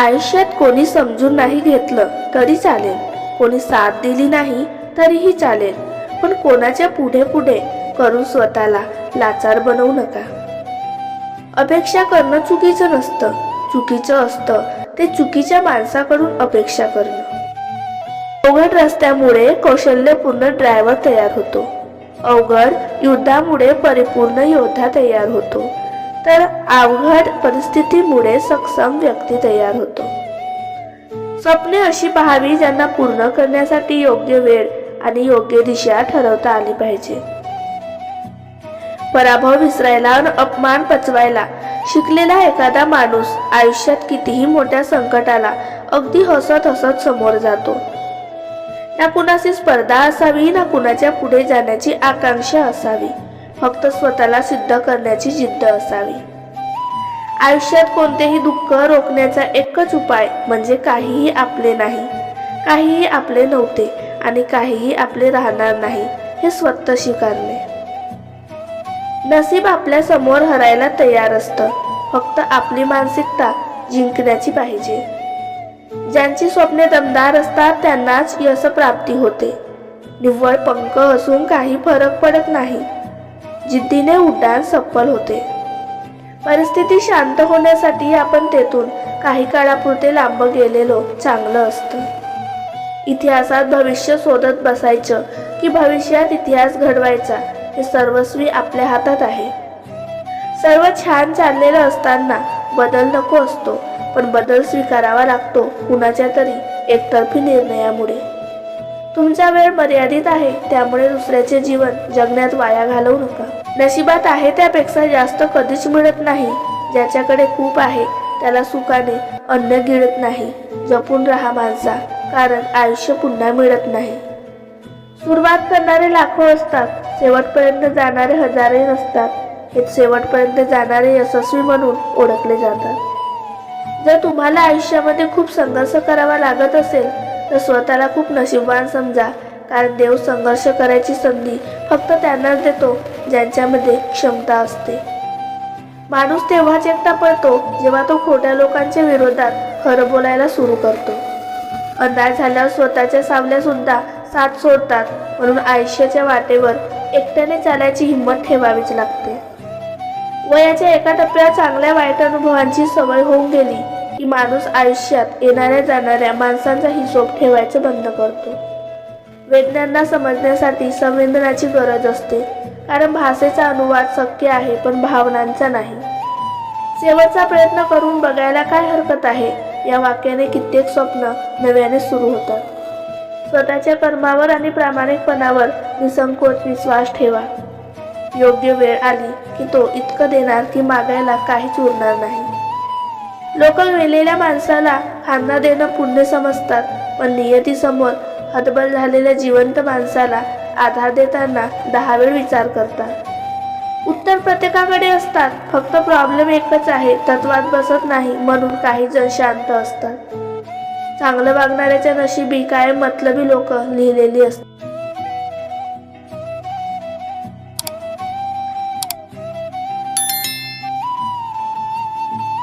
आयुष्यात कोणी समजून नाही घेतलं तरी चालेल. कोणी साथ दिली नाही तरीही चालेल. पण कोणाच्या पुढे पुढे करून स्वतःला लाचार बनवू नका. अपेक्षा करणं चुकीचं नसतं. चुकीचं असतं ते चुकीच्या माणसाकडून अपेक्षा करणं. अवघड रस्त्यामुळे कौशल्यपूर्ण ड्रायव्हर तयार होतो. अवघड युद्धामुळे परिपूर्ण योद्धा तयार होतो. तर अवघड परिस्थितीमुळे सक्षम व्यक्ती तयार होतो. स्वप्ने अशी पहावी ज्यांना पूर्ण करण्यासाठी योग्य वेळ आणि योग्य दिशा ठरवता आली पाहिजे. पराभव विसरायला आणि अपमान पचवायला शिकलेला एखादा माणूस आयुष्यात कितीही मोठ्या संकटाला अगदी हसत हसत समोर जातो. ना कुणाची स्पर्धा असावी ना कुणाच्या पुढे जाण्याची आकांक्षा असावी. फक्त स्वतःला सिद्ध करण्याची जिद्द असावी. आयुष्यात कोणतेही दुःख रोखण्याचा एकच उपाय म्हणजे काहीही आपले नाही काहीही आपले नव्हते आणि काहीही आपले राहणार नाही हे स्वतः स्वीकारणे. नसीब आपल्यासमोर हरायला तयार असतं फक्त आपली मानसिकता जिंकण्याची पाहिजे. ज्यांची स्वप्ने दमदार असतात त्यांनाच यश प्राप्ती होते. निव्वळ पंख असून काही फरक पडत नाही. जिद्दीने उड्डाण सफल होते. परिस्थिती शांत होण्यासाठी आपण तेथून काही काळापुरते लांब गेलेलो चांगलं असतं. इतिहासात भविष्य शोधत बसायचं की भविष्यात इतिहास घडवायचा हे सर्वस्वी आपल्या हातात आहे. सर्व छान चाललेलं असताना बदल नको असतो पण बदल स्वीकारावा लागतो कुणाच्या तरी एकतर्फी निर्णयामुळे. तुमचा वेळ मर्यादित आहे त्यामुळे दुसऱ्याचे जीवन जगण्यात वाया घालवू नका. नशिबात आहे त्यापेक्षा जास्त कधीच मिळत नाही. ज्याच्याकडे खूप आहे त्याला सुखाने अन्न गिळत नाही. जपून राहा माणसा कारण आयुष्य पुन्हा मिळत नाही. सुरुवात करणारे लाखो असतात शेवटपर्यंत जाणारे हजारे नसतात. हे शेवटपर्यंत जाणारे यशस्वी म्हणून ओळखले जातात. जर तुम्हाला आयुष्यामध्ये खूप संघर्ष करावा लागत असेल तर स्वतःला खूप नशीबवान समजा कारण देव संघर्ष करायची संधी फक्त त्यांनाच देतो ज्यांच्यामध्ये क्षमता असते. माणूस तेव्हाच एकटा पडतो जेव्हा तो खोट्या लोकांच्या विरोधात खरं बोलायला सुरू करतो. अंधार झाल्यावर स्वतःच्या सावल्या सुद्धा साथ सोडतात म्हणून आयुष्याच्या वाटेवर एकट्याने चालायची हिंमत ठेवावीच लागते. वयाच्या एका टप्प्यात चांगल्या वाईट अनुभवांची सवय होऊन गेली की माणूस आयुष्यात येणाऱ्या जाणाऱ्या माणसांचा हिशोब ठेवायचं बंद करतो. वेदनांना समजण्यासाठी संवेदनाची गरज असते. कारण भाषेचा अनुवाद शक्य आहे पण भावनांचा नाही. शेवटचा प्रयत्न करून बघायला काय हरकत आहे? या वाक्याने कित्येक स्वप्न नव्याने सुरू होतात. स्वतःच्या कर्मावर आणि प्रामाणिकपणावर निसंकोच विश्वास ठेवा. योग्य वेळ आली की तो इतकं देणार की मागायला काहीच उरणार नाही. लोक वेलेल्या माणसाला खांदा देणं पुण्य समजतात. पण नियतीसमोर हतबल झालेल्या जिवंत माणसाला आधार देताना दहा वेळ विचार करतात. उत्तर प्रत्येकाकडे असतात. फक्त प्रॉब्लेम एकच आहे तत्वात बसत नाही म्हणून काही जण शांत असतात. चांगलं वागणाऱ्याच्या नशिबी कायम मतलबी लोक लिहिलेली असतात.